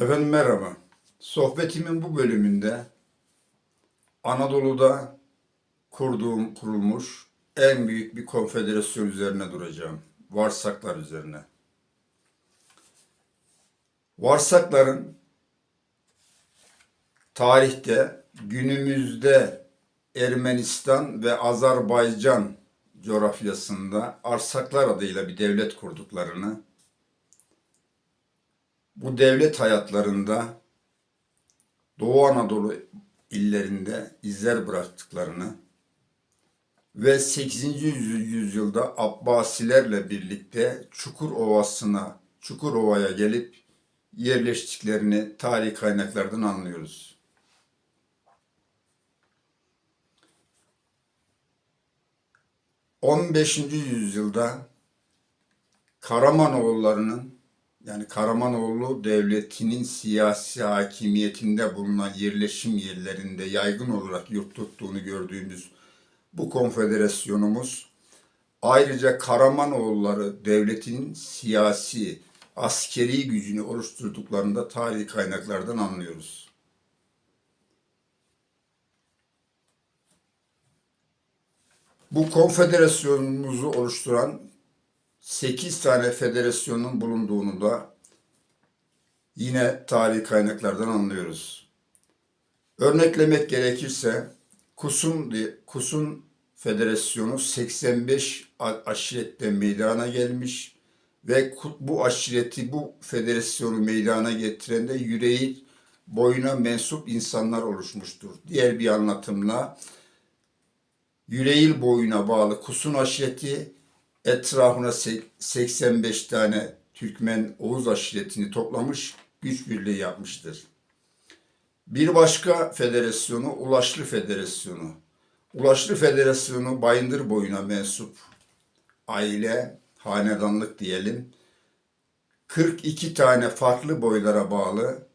Efendim merhaba. Sohbetimin bu bölümünde Anadolu'da kurduğum, kurulmuş en büyük bir konfederasyon üzerine duracağım. Varsaklar üzerine. Varsakların tarihte günümüzde Ermenistan ve Azerbaycan coğrafyasında Arsaklar adıyla bir devlet kurduklarını bu devlet hayatlarında Doğu Anadolu illerinde izler bıraktıklarını ve 8. yüzyılda Abbasilerle birlikte Çukur Ovası'na, Çukur Ova'ya gelip yerleştiklerini tarih kaynaklardan anlıyoruz. ...15. yüzyılda Karamanoğullarının yani Karamanoğlu devletinin siyasi hakimiyetinde bulunan yerleşim yerlerinde yaygın olarak yurt tuttuğunu gördüğümüz bu konfederasyonumuz ayrıca Karamanoğulları devletinin siyasi, askeri gücünü oluşturduklarını da tarihi kaynaklardan anlıyoruz. Bu konfederasyonumuzu oluşturan 8 tane federasyonun bulunduğunu da yine tarihi kaynaklardan anlıyoruz. Örneklemek gerekirse Kusun, Kusun Federasyonu 85 aşirette meydana gelmiş ve bu aşireti, bu federasyonu meydana getiren de yüreği boyuna mensup insanlar oluşmuştur. Diğer bir anlatımla Yüreğil boyuna bağlı Kusun aşireti etrafına 85 tane Türkmen Oğuz aşiretini toplamış, güç birliği yapmıştır. Bir başka federasyonu Ulaşlı Federasyonu. Ulaşlı Federasyonu Bayındır boyuna mensup aile, hanedanlık diyelim. 42 tane farklı boylara bağlı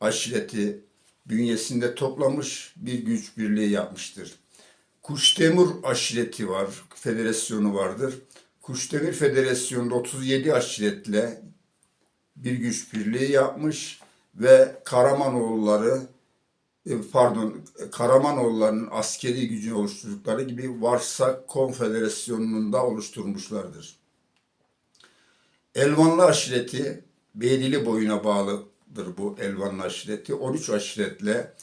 aşireti bünyesinde toplamış bir güç birliği yapmıştır. Kuştemur aşireti var, federasyonu vardır. Kuşdemir Federasyonu'nda 37 aşiretle bir güç birliği yapmış ve Karamanoğulları e, pardon Karamanoğullarının askeri gücünü oluşturdukları gibi Varsa Konfederasyonu'nun da oluşturmuşlardır. Elvanlı aşireti Beydili boyuna bağlıdır bu Elvanlı aşireti. 13 aşiretle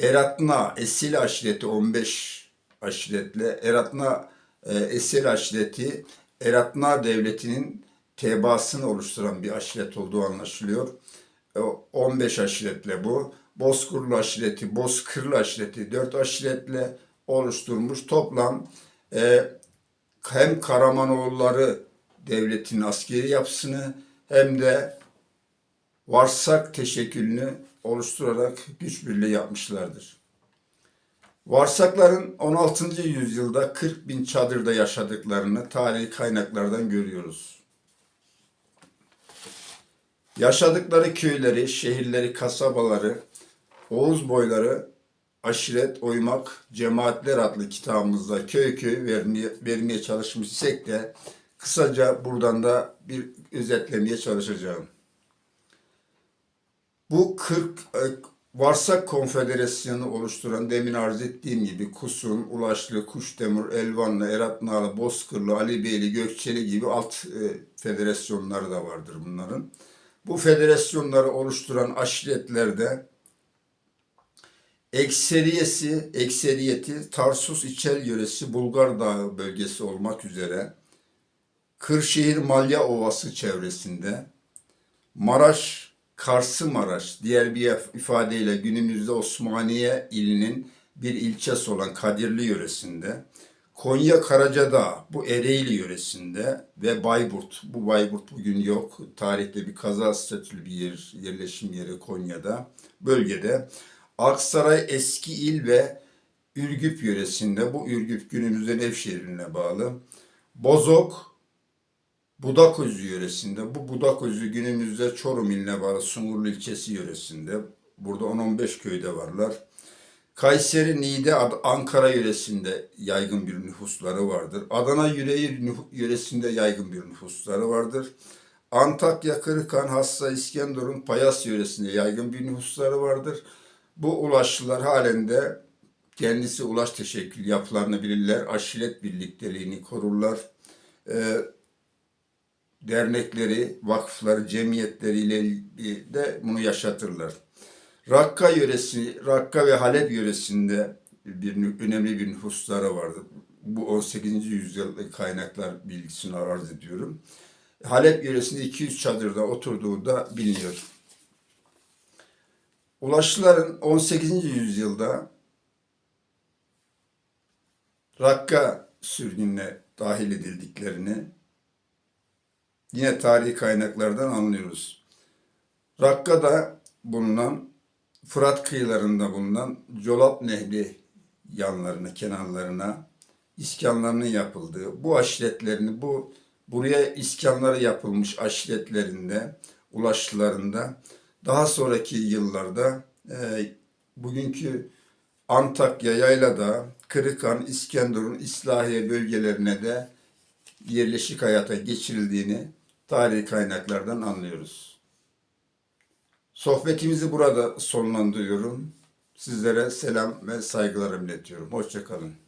Eratna Esil aşireti 15 aşiretle Eratna e, Esil aşireti Eratna Devleti'nin tebaasını oluşturan bir aşiret olduğu anlaşılıyor. 15 e, aşiretle bu. Bozkurlu aşireti, Bozkırlı aşireti 4 aşiretle oluşturmuş. Toplam e, hem Karamanoğulları devletinin askeri yapısını hem de Varsak teşekkülünü oluşturarak güç birliği yapmışlardır. Varsakların 16. yüzyılda 40 bin çadırda yaşadıklarını tarihi kaynaklardan görüyoruz. Yaşadıkları köyleri, şehirleri, kasabaları, Oğuz boyları, aşiret, oymak, cemaatler adlı kitabımızda köy köy vermeye, vermeye çalışmış isek de kısaca buradan da bir özetlemeye çalışacağım. Bu 40 Varsak Konfederasyonu oluşturan demin arz ettiğim gibi Kusun, Ulaşlı, Kuşdemir, Elvanlı, Eratnalı, Bozkırlı, Ali Beyli, Gökçeli gibi alt e, federasyonları da vardır bunların. Bu federasyonları oluşturan aşiretlerde ekseriyesi, ekseriyeti Tarsus İçel yöresi Bulgar Dağı bölgesi olmak üzere Kırşehir Malya Ovası çevresinde Maraş Karsı Maraş, diğer bir ifadeyle günümüzde Osmaniye ilinin bir ilçesi olan Kadirli yöresinde, Konya Karacadağ bu Ereğli yöresinde ve Bayburt, bu Bayburt bugün yok, tarihte bir kaza statülü bir yer, yerleşim yeri Konya'da, bölgede, Aksaray eski il ve Ürgüp yöresinde, bu Ürgüp günümüzde Nevşehir'ine bağlı, Bozok, Budakozü yöresinde, bu Budakozü günümüzde Çorum iline bağlı Sungurlu ilçesi yöresinde. Burada 10-15 köyde varlar. Kayseri, Niğde, Ankara yöresinde yaygın bir nüfusları vardır. Adana Yüreğir yöresinde yaygın bir nüfusları vardır. Antakya, Kırıkhan, Hassa, İskenderun, Payas yöresinde yaygın bir nüfusları vardır. Bu ulaşçılar halinde kendisi ulaş teşekkül yapılarını bilirler. Aşiret birlikteliğini korurlar. Ee, dernekleri, vakıfları, cemiyetleriyle de bunu yaşatırlar. Rakka yöresi, Rakka ve Halep yöresinde bir önemli bir nüfusları vardır. Bu 18. yüzyıl kaynaklar bilgisini arz ediyorum. Halep yöresinde 200 çadırda oturduğu da biliniyor. Ulaşçıların 18. yüzyılda Rakka sürgününe dahil edildiklerini yine tarihi kaynaklardan anlıyoruz. Rakka'da bulunan Fırat kıyılarında bulunan Colap Nehri yanlarına, kenarlarına iskanlarının yapıldığı, bu aşiretlerini, bu buraya iskanları yapılmış aşiretlerinde, ulaştılarında daha sonraki yıllarda e, bugünkü Antakya, Yaylada, Kırıkhan, İskenderun, İslahiye bölgelerine de yerleşik hayata geçirildiğini tarihi kaynaklardan anlıyoruz. Sohbetimizi burada sonlandırıyorum. Sizlere selam ve saygılarımı iletiyorum. Hoşçakalın.